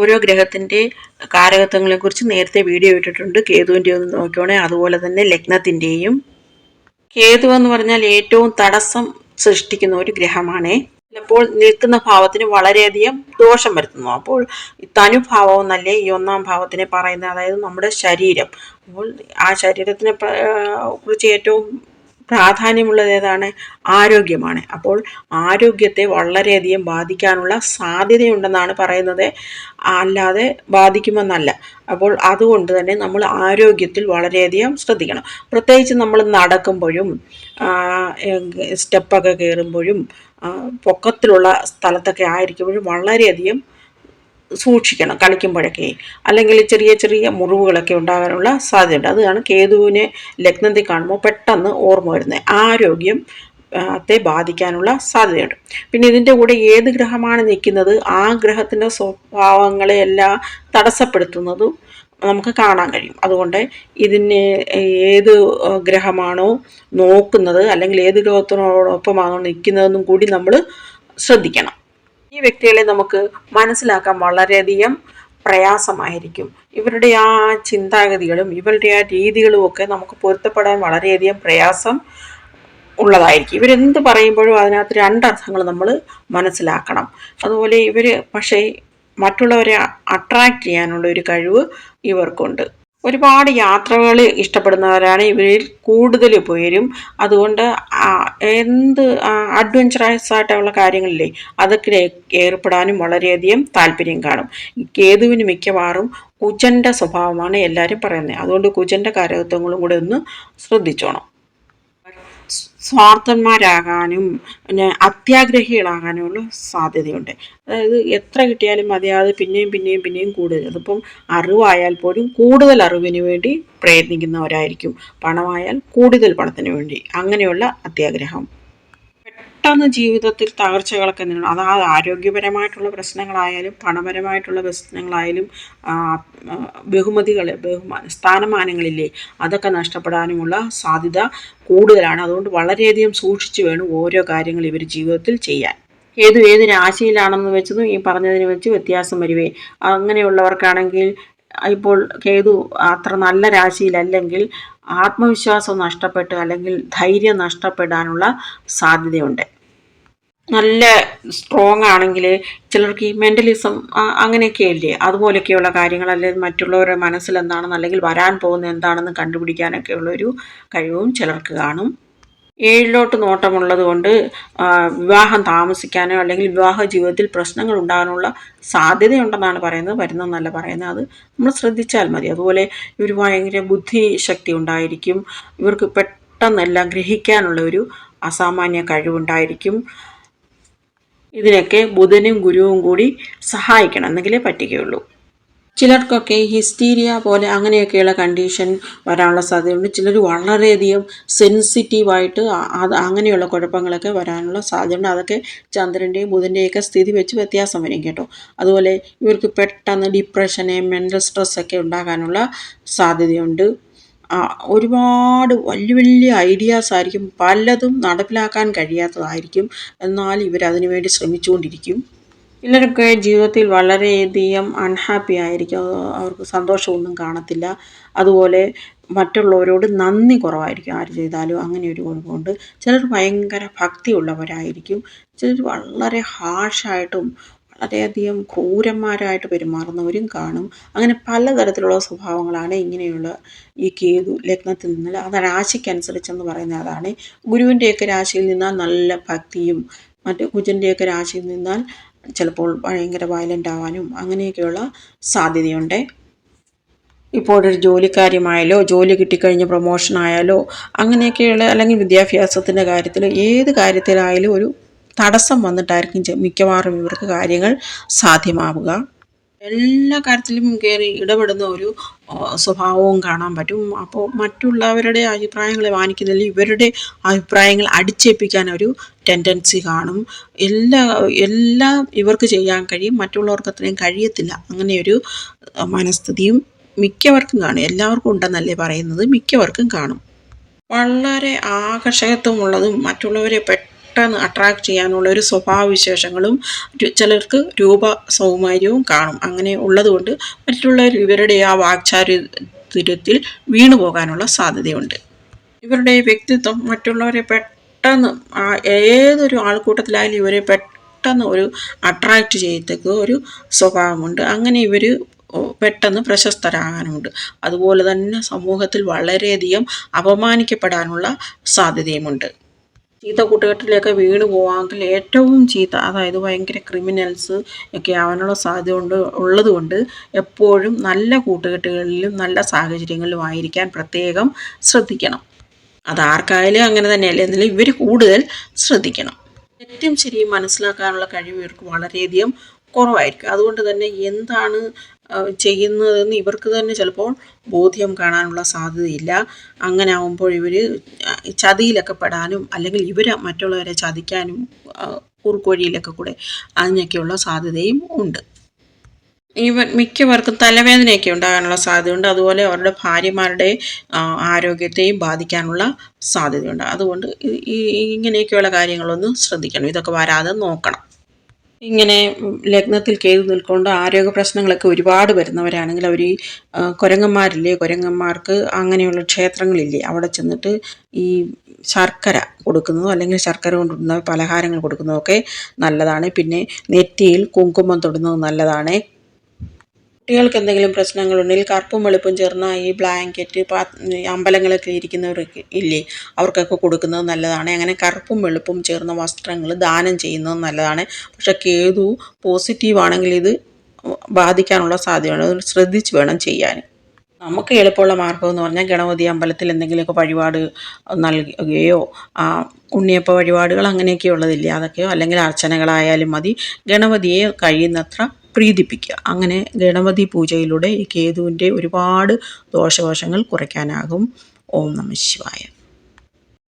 ഓരോ ഗ്രഹത്തിന്റെ കാരകത്വങ്ങളെക്കുറിച്ച് നേരത്തെ വീഡിയോ ഇട്ടിട്ടുണ്ട്. കേതുവിന്റെ ഒന്ന് നോക്കിയോണേ അതുപോലെ തന്നെ ലഗ്നത്തിന്റെയും കേതു എന്ന് പറഞ്ഞാൽ ഏറ്റവും തടസ്സം സൃഷ്ടിക്കുന്ന ഒരു ഗ്രഹമാണ്. ചിലപ്പോൾ നിൽക്കുന്ന ഭാവത്തിന് വളരെയധികം ദോഷം വരുത്തുന്നു. അപ്പോൾ തനുഭാവം എന്നല്ലേ ഈ ഒന്നാം ഭാവത്തിനെ പറയുന്നത്? അതായത് നമ്മുടെ ശരീരം. അപ്പോൾ ആ ശരീരത്തിനെ കുറിച്ച് ഏറ്റവും പ്രാധാന്യമുള്ളത് ഏതാണ്? ആരോഗ്യമാണ്. അപ്പോൾ ആരോഗ്യത്തെ വളരെയധികം ബാധിക്കാനുള്ള സാധ്യതയുണ്ടെന്നാണ് പറയുന്നത്. അല്ലാതെ ബാധിക്കുമെന്നല്ല. അപ്പോൾ അതുകൊണ്ട് തന്നെ നമ്മൾ ആരോഗ്യത്തിൽ വളരെയധികം ശ്രദ്ധിക്കണം. പ്രത്യേകിച്ച് നമ്മൾ നടക്കുമ്പോഴും സ്റ്റെപ്പൊക്കെ കയറുമ്പോഴും പൊക്കത്തിലുള്ള സ്ഥലത്തൊക്കെ ആയിരിക്കുമ്പോഴും വളരെയധികം സൂക്ഷിക്കണം കളിക്കുമ്പോഴൊക്കെ. അല്ലെങ്കിൽ ചെറിയ ചെറിയ മുറിവുകളൊക്കെ ഉണ്ടാകാനുള്ള സാധ്യതയുണ്ട്. അതാണ് കേതുവിനെ ലഗ്നത്തിൽ കാണുമ്പോൾ പെട്ടെന്ന് ഓർമ്മ വരുന്നത്. ആരോഗ്യം ത്തെ ബാധിക്കാനുള്ള സാധ്യതയുണ്ട്. പിന്നെ ഇതിന്റെ കൂടെ ഏത് ഗ്രഹമാണ് നിൽക്കുന്നത്? ആ ഗ്രഹത്തിന്റെ സ്വഭാവങ്ങളെയെല്ലാം തടസ്സപ്പെടുത്തുന്നതും നമുക്ക് കാണാൻ കഴിയും. അതുകൊണ്ട് ഇതിനെ ഏത് ഗ്രഹമാണോ നോക്കുന്നത് അല്ലെങ്കിൽ ഏത് ഗ്രഹത്തിനോടൊപ്പമാണോ നിൽക്കുന്നതെന്നും കൂടി നമ്മൾ ശ്രദ്ധിക്കണം. ഈ വ്യക്തികളെ നമുക്ക് മനസ്സിലാക്കാൻ വളരെയധികം പ്രയാസമായിരിക്കും. ഇവരുടെ ആ ചിന്താഗതികളും ഇവരുടെ ആ രീതികളും ഒക്കെ നമുക്ക് പൊരുത്തപ്പെടാൻ വളരെയധികം പ്രയാസം ഉള്ളതായിരിക്കും. ഇവരെന്ത് പറയുമ്പോഴും അതിനകത്ത് രണ്ടർത്ഥങ്ങൾ നമ്മൾ മനസ്സിലാക്കണം. അതുപോലെ ഇവർ പക്ഷേ മറ്റുള്ളവരെ അട്രാക്റ്റ് ചെയ്യാനുള്ള ഒരു കഴിവ് ഇവർക്കുണ്ട്. ഒരുപാട് യാത്രകൾ ഇഷ്ടപ്പെടുന്നവരാണ് ഇവരിൽ കൂടുതൽ പേരും. അതുകൊണ്ട് എന്ത് അഡ്വഞ്ചറസ് ആയിട്ടുള്ള കാര്യങ്ങളില്ലേ അതൊക്കെ ഏർപ്പെടാനും വളരെയധികം താല്പര്യം കാണും. കേതുവിന് മിക്കവാറും കുജന്റെ സ്വഭാവമാണ് എല്ലാവരും പറയുന്നത്. അതുകൊണ്ട് കുജന്റെ കാരകത്വങ്ങളും കൂടെ ഒന്ന് ശ്രദ്ധിച്ചോണം. സ്വാർത്ഥന്മാരാകാനും പിന്നെ അത്യാഗ്രഹികളാകാനുമുള്ള സാധ്യതയുണ്ട്. അതായത് എത്ര കിട്ടിയാലും മതിയാതെ പിന്നെയും പിന്നെയും പിന്നെയും കൂടുതൽ അതിപ്പം അറിവായാൽ പോലും കൂടുതൽ അറിവിന് വേണ്ടി പ്രയത്നിക്കുന്നവരായിരിക്കും. പണമായാൽ കൂടുതൽ പണത്തിന് വേണ്ടി. അങ്ങനെയുള്ള അത്യാഗ്രഹം. പെട്ടെന്ന് ജീവിതത്തിൽ തകർച്ചകളൊക്കെ നേരിടും. അതായത് ആരോഗ്യപരമായിട്ടുള്ള പ്രശ്നങ്ങളായാലും പണപരമായിട്ടുള്ള പ്രശ്നങ്ങളായാലും ബഹുമതികൾ ബഹുമാന സ്ഥാനമാനങ്ങളില്ലേ അതൊക്കെ നഷ്ടപ്പെടാനുമുള്ള സാധ്യത കൂടുതലാണ്. അതുകൊണ്ട് വളരെയധികം സൂക്ഷിച്ചു വേണം ഓരോ കാര്യങ്ങൾ ഇവർ ജീവിതത്തിൽ ചെയ്യാൻ. ഏത് ഏത് രാശിയിലാണെന്ന് വെച്ചതും ഈ പറഞ്ഞതിനെ വെച്ച് വ്യത്യാസം വരുവേ. അങ്ങനെയുള്ളവർക്കാണെങ്കിൽ ഇപ്പോൾ കേതു അത്ര നല്ല രാശിയിലല്ലെങ്കിൽ ആത്മവിശ്വാസം നഷ്ടപ്പെട്ട് അല്ലെങ്കിൽ ധൈര്യം നഷ്ടപ്പെടാനുള്ള സാധ്യതയുണ്ട്. നല്ല സ്ട്രോങ് ആണെങ്കിൽ ചിലർക്ക് ഈ മെന്റലിസം അങ്ങനെയൊക്കെ ഇല്ലേ? അതുപോലെയൊക്കെയുള്ള കാര്യങ്ങൾ അല്ലെങ്കിൽ മറ്റുള്ളവരുടെ മനസ്സിൽ എന്താണെന്ന് അല്ലെങ്കിൽ വരാൻ പോകുന്ന എന്താണെന്ന് കണ്ടുപിടിക്കാനൊക്കെ ഉള്ളൊരു കഴിവും ചിലർക്ക് കാണും. ഏഴിലോട്ട് നോട്ടമുള്ളത് കൊണ്ട് വിവാഹം താമസിക്കാനോ അല്ലെങ്കിൽ വിവാഹ ജീവിതത്തിൽ പ്രശ്നങ്ങൾ ഉണ്ടാകാനുള്ള സാധ്യതയുണ്ടെന്നാണ് പറയുന്നത്. വരുന്നതെന്നല്ല പറയുന്നത്. അത് നമ്മൾ ശ്രദ്ധിച്ചാൽ മതി. അതുപോലെ ഇവർ ഭയങ്കര ബുദ്ധിശക്തി ഉണ്ടായിരിക്കും. ഇവർക്ക് പെട്ടെന്നെല്ലാം ഗ്രഹിക്കാനുള്ള ഒരു അസാമാന്യ കഴിവുണ്ടായിരിക്കും. ഇതിനൊക്കെ ബുധനും ഗുരുവും കൂടി സഹായിക്കണം. എന്നെങ്കിലേ പറ്റുകയുള്ളൂ. ചിലർക്കൊക്കെ ഹിസ്റ്റീരിയ പോലെ അങ്ങനെയൊക്കെയുള്ള കണ്ടീഷൻ വരാനുള്ള സാധ്യതയുണ്ട്. ചിലർ വളരെയധികം സെൻസിറ്റീവായിട്ട് അങ്ങനെയുള്ള കുഴപ്പങ്ങളൊക്കെ വരാനുള്ള സാധ്യതയുണ്ട്. അതൊക്കെ ചന്ദ്രന്റെയും ബുധന്റെയൊക്കെ സ്ഥിതി വെച്ച് വ്യത്യാസം വരും കേട്ടോ. അതുപോലെ ഇവർക്ക് പെട്ടെന്ന് ഡിപ്രഷന് മെന്റൽ സ്ട്രെസ്സൊക്കെ ഉണ്ടാകാനുള്ള സാധ്യതയുണ്ട്. ഒരുപാട് വലിയ വലിയ ഐഡിയാസ് ആയിരിക്കും പലതും നടപ്പിലാക്കാൻ കഴിയാത്തതായിരിക്കും. എന്നാൽ ഇവരതിനു വേണ്ടി ശ്രമിച്ചുകൊണ്ടിരിക്കും. ചിലരൊക്കെ ജീവിതത്തിൽ വളരെയധികം അൺഹാപ്പി ആയിരിക്കും. അവർക്ക് സന്തോഷമൊന്നും കാണത്തില്ല. അതുപോലെ മറ്റുള്ളവരോട് നന്ദി കുറവായിരിക്കും ആര് ചെയ്താലും അങ്ങനെ ഒരു കുഴപ്പമുണ്ട് ചിലർ ഭയങ്കര ഭക്തിയുള്ളവരായിരിക്കും. ചിലർ വളരെ ഹാർഷായിട്ടും വളരെയധികം ക്രൂരന്മാരായിട്ട് പെരുമാറുന്നവരും കാണും. അങ്ങനെ പലതരത്തിലുള്ള സ്വഭാവങ്ങളാണ് ഇങ്ങനെയുള്ള ഈ കേതു ലഗ്നത്തിൽ നിന്ന് അത് രാശിക്കനുസരിച്ചെന്ന് പറയുന്ന അതാണ്. ഗുരുവിന്റെയൊക്കെ രാശിയിൽ നിന്നാൽ നല്ല ഭക്തിയും മറ്റു കുജന്റെയൊക്കെ രാശിയിൽ നിന്നാൽ ചിലപ്പോൾ ഭയങ്കര വയലന്റ് ആവാനും അങ്ങനെയൊക്കെയുള്ള സാധ്യതയുണ്ട്. ഇപ്പോൾ ഒരു ജോലിക്കാര്യമായാലോ ജോലി കിട്ടിക്കഴിഞ്ഞ് പ്രൊമോഷൻ ആയാലോ അങ്ങനെയൊക്കെയുള്ള അല്ലെങ്കിൽ വിദ്യാഭ്യാസത്തിന്റെ കാര്യത്തിൽ ഏത് കാര്യത്തിലായാലും ഒരു തടസ്സം വന്നിട്ടായിരിക്കും മിക്കവാറും ഇവർക്ക് കാര്യങ്ങൾ സാധ്യമാവുക. എല്ലാ കാര്യത്തിലും കയറി ഇടപെടുന്ന ഒരു സ്വഭാവവും കാണാൻ പറ്റും. അപ്പോൾ മറ്റുള്ളവരുടെ അഭിപ്രായങ്ങളെ മാനിക്കുന്നതിൽ ഇവരുടെ അഭിപ്രായങ്ങൾ അടിച്ചേൽപ്പിക്കാൻ ഒരു ടെൻഡൻസി കാണും. എല്ലാ എല്ലാം ഇവർക്ക് ചെയ്യാൻ കഴിയും. മറ്റുള്ളവർക്ക് അത്രയും കഴിയത്തില്ല. അങ്ങനെയൊരു മനസ്ഥിതിയും മിക്കവർക്കും കാണും. എല്ലാവർക്കും ഉണ്ടെന്നല്ലേ പറയുന്നത്. മിക്കവർക്കും കാണും. വളരെ ആകർഷകത്വമുള്ളതും മറ്റുള്ളവരെ പെട്ടെന്ന് പെട്ടെന്ന് അട്രാക്ട് ചെയ്യാനുള്ള ഒരു സ്വഭാവവിശേഷങ്ങളും ചിലർക്ക് രൂപ സൗമാര്യവും കാണും. അങ്ങനെ ഉള്ളതുകൊണ്ട് മറ്റുള്ളവർ ഇവരുടെ ആ വാക്ചാരിത്തിൽ വീണു പോകാനുള്ള സാധ്യതയുണ്ട്. ഇവരുടെ വ്യക്തിത്വം മറ്റുള്ളവരെ പെട്ടെന്ന് ഏതൊരു ആൾക്കൂട്ടത്തിലായാലും ഇവരെ പെട്ടെന്ന് ഒരു അട്രാക്റ്റ് ചെയ്യത്തക്ക ഒരു സ്വഭാവമുണ്ട്. അങ്ങനെ ഇവർ പെട്ടെന്ന് പ്രശസ്തരാകാനുമുണ്ട്. അതുപോലെ തന്നെ സമൂഹത്തിൽ വളരെയധികം അപമാനിക്കപ്പെടാനുള്ള സാധ്യതയുമുണ്ട്. ചീത്ത കൂട്ടുകെട്ടിലൊക്കെ വീണ് പോവാമെങ്കിൽ ഏറ്റവും ചീത്ത അതായത് ഭയങ്കര ക്രിമിനൽസ് ഒക്കെ ആവാനുള്ള സാധ്യത ഉണ്ട് ഉള്ളതുകൊണ്ട് എപ്പോഴും നല്ല കൂട്ടുകെട്ടുകളിലും നല്ല സാഹചര്യങ്ങളിലും ആയിരിക്കാൻ പ്രത്യേകം ശ്രദ്ധിക്കണം. അതാർക്കായാലും അങ്ങനെ തന്നെയല്ലേ എന്നാലും ഇവർ കൂടുതൽ ശ്രദ്ധിക്കണം. ഏറ്റവും ശരിയും മനസ്സിലാക്കാനുള്ള കഴിവ് ഇവർക്ക് വളരെയധികം കുറവായിരിക്കും. അതുകൊണ്ട് തന്നെ എന്താണ് ചെയ്യുന്നതെന്ന് ഇവർക്ക് തന്നെ ചിലപ്പോൾ ബോധ്യം കാണാനുള്ള സാധ്യതയില്ല. അങ്ങനെ ആവുമ്പോൾ ഇവർ ചതിയിലൊക്കെ പെടാനും അല്ലെങ്കിൽ ഇവർ മറ്റുള്ളവരെ ചതിക്കാനും കുറുക്കോഴിയിലൊക്കെ കൂടെ അതിനൊക്കെയുള്ള സാധ്യതയും ഉണ്ട്. ഇവ മിക്കവർക്കും തലവേദനയൊക്കെ ഉണ്ടാകാനുള്ള സാധ്യതയുണ്ട്. അതുപോലെ അവരുടെ ഭാര്യമാരുടെ ആരോഗ്യത്തെയും ബാധിക്കാനുള്ള സാധ്യതയുണ്ട്. അതുകൊണ്ട് ഇങ്ങനെയൊക്കെയുള്ള കാര്യങ്ങളൊന്ന് ശ്രദ്ധിക്കണം. ഇതൊക്കെ വരാതെ നോക്കണം. ഇങ്ങനെ ലഗ്നത്തിൽ കേതു നിൽക്കൊണ്ട് ആരോഗ്യ പ്രശ്നങ്ങളൊക്കെ ഒരുപാട് വരുന്നവരാണെങ്കിൽ അവർ ഈ കുരങ്ങന്മാരില്ലേ? കുരങ്ങന്മാർക്ക് അങ്ങനെയുള്ള ക്ഷേത്രങ്ങളില്ലേ? അവിടെ ചെന്നിട്ട് ഈ ശർക്കര കൊടുക്കുന്നതോ അല്ലെങ്കിൽ ശർക്കര കൊണ്ടുള്ള പലഹാരങ്ങൾ കൊടുക്കുന്നതൊക്കെ നല്ലതാണ്. പിന്നെ നെറ്റിയിൽ കുങ്കുമം തൊടുന്നത് നല്ലതാണ്. കുട്ടികൾക്ക് എന്തെങ്കിലും പ്രശ്നങ്ങളുണ്ടെങ്കിൽ കറുപ്പും വെളുപ്പും ചേർന്ന ഈ ബ്ലാങ്കറ്റ് പാ അമ്പലങ്ങളൊക്കെ ഇരിക്കുന്നവരൊക്കെ ഇല്ലേ? അവർക്കൊക്കെ കൊടുക്കുന്നത് നല്ലതാണ്. അങ്ങനെ കറുപ്പും വെളുപ്പും ചേർന്ന വസ്ത്രങ്ങൾ ദാനം ചെയ്യുന്നത് നല്ലതാണ്. പക്ഷേ കേതു പോസിറ്റീവ് ആണെങ്കിൽ ഇത് ബാധിക്കാനുള്ള സാധ്യതയാണ് ശ്രദ്ധിച്ച് വേണം ചെയ്യാൻ. നമുക്ക് എളുപ്പമുള്ള മാർഗം എന്ന് പറഞ്ഞാൽ ഗണപതി അമ്പലത്തിൽ എന്തെങ്കിലുമൊക്കെ വഴിപാട് നൽകുകയോ ഉണ്ണിയപ്പ വഴിപാടുകൾ അങ്ങനെയൊക്കെ ഉള്ളതില്ലേ? അതൊക്കെയോ? അല്ലെങ്കിൽ അർച്ചനകളായാലും മതി. ഗണപതിയെ കഴിയുന്നത്ര പ്രീതിപ്പിക്കുക. അങ്ങനെ ഗണപതി പൂജയിലൂടെ ഈ കേതുവിന്റെ ഒരുപാട് ദോഷവശങ്ങൾ കുറയ്ക്കാനാകും. ഓം നമ ശിവായ.